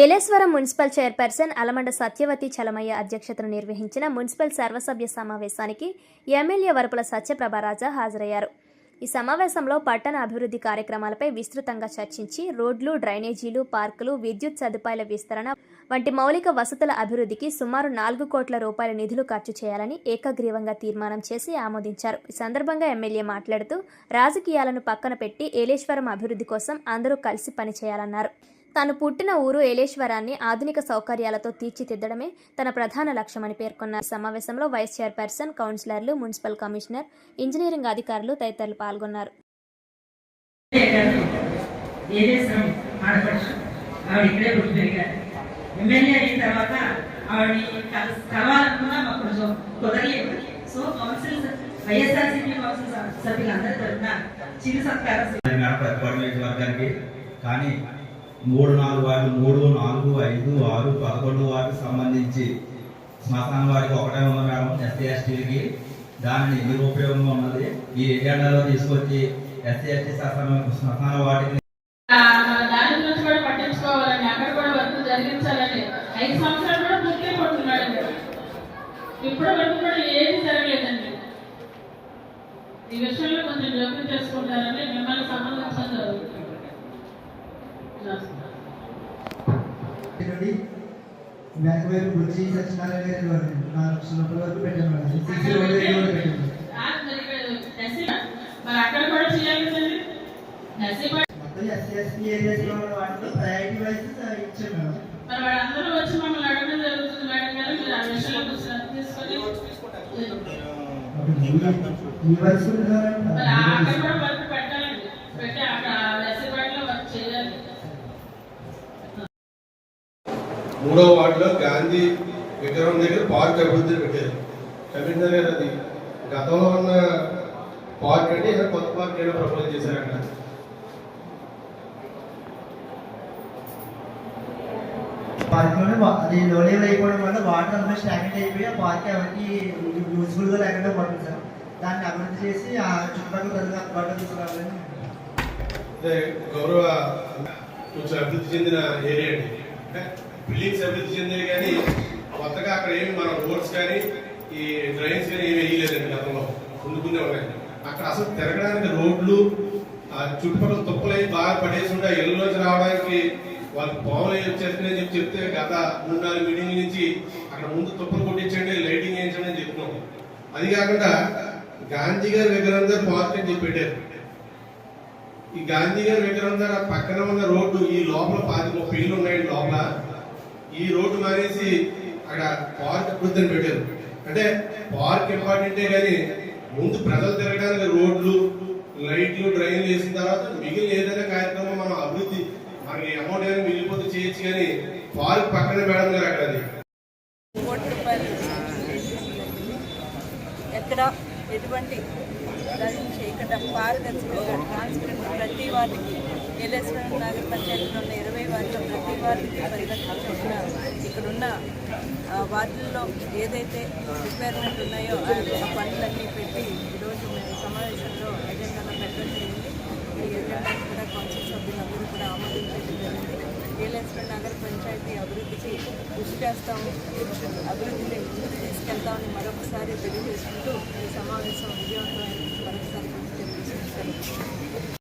Yeleswaram municipal chairperson Alamanda Satyavathi Chalamayya అధ్యక్షతను నిర్వహించిన municipal సర్వసభ్య సమావేశానికి ఎమ్మెల్యే వరపుల సత్యప్రభారాజా హాజరయ్యారు. ఈ సమావేశంలో పట్టణ అభివృద్ధి కార్యక్రమాలపై విస్తృతంగా చర్చించి రోడ్లు డ్రైనేజీలు పార్కులు విద్యుత్ సదుపాయాల విస్తరణ వంటి మౌలిక వసతుల అభివృద్ధికి సుమారు నాలుగు కోట్ల రూపాయల నిధులు ఖర్చు చేయాలని ఏకగ్రీవంగా తీర్మానం చేసి ఆమోదించారు. ఈ సందర్భంగా ఎమ్మెల్యే మాట్లాడుతూ రాజకీయాలను పక్కన పెట్టి ఏలేశ్వరం అభివృద్ధి కోసం అందరూ కలిసి పనిచేయాలన్నారు. తాను పుట్టిన ఊరు ఏలేశ్వరాన్ని ఆధునిక సౌకర్యాలతో తీర్చిదిద్దడమే తన ప్రధాన లక్ష్యమని పేర్కొన్నారు. ఈ సమావేశంలో వైస్ చైర్పర్సన్ కౌన్సిలర్లు మున్సిపల్ కమిషనర్ ఇంజనీరింగ్ అధికారులు తదితరులు పాల్గొన్నారు. సో కౌన్సిల్ వైఎస్ఆర్సీపీ కౌన్సిల్ సభ్యులందరి తరఫున సత్కారం కానీ మూడు నాలుగు వార్డు మూడు నాలుగు ఐదు ఆరు పదకొండు వారికి సంబంధించి శ్మశాన వారికి ఒకటే ఉంది మేడం ఎస్సీ ఎస్టీలకి దానిని నిరుపయోగంగా ఉన్నది? ఈ ఎజెండాలో తీసుకొచ్చి ఎస్సీ ఎస్టీ శ్మశాన శ్మశాన వాటిని దాని గురించి కూడా పట్టించుకోవాలని అక్కడ కూడా వర్క్ జరిగించాలని ఐదు సంవత్సరాలు కూడా పూర్తి వరకు కూడా ఏది జరగలేదండి. ఈ విషయంలో కొంచెం జోక్యం చేసుకుంటారని మిమ్మల్ని సంబంధించడం జరుగుతుంది. బ్యాంక్ వైపు గురించి నాలుగు వరకు పెట్టాను మేడం. మరి ఇక్కడ ఎస్సీ మరి అక్కడ కూడా చేయాలి కదండి ఎస్సీ కూడా మొత్తం ఎస్సీ ఎస్టీ ఏరియాస్లో ఉన్న వాటిలో ప్రయారిటీ వైజ్ ఇచ్చాను మేడం. మరి వాళ్ళందరూ వచ్చి మమ్మల్ని అడగడం జరుగుతుంది మేడం గారు. మీరు ఆ విషయంలో కొంచెం శ్రద్ధ తీసుకొని ఈ వయసు అక్కడ కూడా వర్క్ పెట్టాలండి పెట్టి అక్కడ ఎస్సీ పార్టీలో వర్క్ చేయాలి మూడో వార్డులో గాంధీ విగ్రహం దగ్గర పార్క్ అభివృద్ధి పెట్టారు. కమిషనర్ గారు అది గతంలో ఉన్న పార్క్ అంటే ఏదో కొత్త పార్క్ ఏదో ప్రపోజ్ చేశారంట. పార్క్లోనే వా- అది లో లెవెల్ అయిపోవడం వల్ల వాటర్ అంతా స్టాగ్నెట్ అయిపోయి ఆ పార్క్ ఎవరికి యూస్ఫుల్గా లేకుండా పడుతుంది సార్. దాన్ని అభివృద్ధి చేసి ఆ చుట్టుపక్కల ప్రజలకు అందుబాటులో తీసుకురావాలని అదే గౌరవ కొంచెం అభివృద్ధి చెందిన ఏరియా అండి బిల్డింగ్స్ అభివృద్ధి చెందాయి కానీ కొత్తగా అక్కడ ఏమి మన రోడ్స్ కానీ ఈ డ్రైన్స్ కానీ ఏమి వేయలేదండి గతంలో. ముందుకునే ఉన్నాయి. అక్కడ అసలు తిరగడానికి రోడ్లు ఆ చుట్టుపక్కల తుప్పలు అవి బాగా పడేసి ఉంటే ఇళ్ళలోంచి రావడానికి వాళ్ళకి పాములు అయి వచ్చేస్తున్నాయని చెప్పి చెప్తే గత మూడు నాలుగు మీటింగ్ నుంచి అక్కడ ముందు తుప్పలు కొట్టించండి లైటింగ్ వేయించండి అని చెప్తున్నాం. అది కాకుండా గాంధీ గారి విగ్రహం దగ్గర పార్క్ అని చెప్పి పెట్టారు ఈ గాంధీ గారి విగ్రహం దగ్గర పక్కన ఉన్న రోడ్డు ఈ లోపల పాతి ముప్పై ఇళ్ళు ఉన్నాయి లోపల. ఈ రోడ్డు మానేసి అక్కడ పార్క్ అభివృద్ధిని పెట్టారు. అంటే పార్క్ ఇంపార్టెంటే కానీ ముందు ప్రజలు తిరగడానికి రోడ్లు లైట్లు డ్రైన్లు వేసిన తర్వాత మిగిలిన ఏదైనా కార్యక్రమం మనం అభివృద్ధి మనకి అమౌంట్ ఏమైనా మిగిలిపోతే చేయొచ్చు కానీ పార్క్ పక్కన మేడం గారు అక్కడ అది. ఎక్కడ? ఎటువంటి చేయకుండా పారదర్శకంగా ట్రాన్స్పరెంట్ ప్రతి వాటికి. ఏలేశ్వరం నగర పంచాయతీలో ఉన్న ఇరవై వార్డులో ప్రతి వార్డుకి పరిరక్షణ ఇక్కడున్న వార్డుల్లో ఏదైతే రిక్వైర్మెంట్ ఉన్నాయో ఆ పనులన్నీ పెట్టి ఈరోజు మేము సమావేశంలో ఎజెండాలో పెట్టడం జరిగింది. ఈ ఎజెండా కూడా కౌన్సిల్ సభ్యులందరూ కూడా ఆమోదించడం జరిగింది. ఏలేశ్వరం నగర పంచాయతీ అభివృద్ధికి కృషి చేస్తాము. అభివృద్ధిని ముందుకు తీసుకెళ్తామని మరొకసారి తెలియజేసుకుంటూ ఈ సమావేశం విజయవంతమైన మరొకసారి తెలియజేసుకుంటాను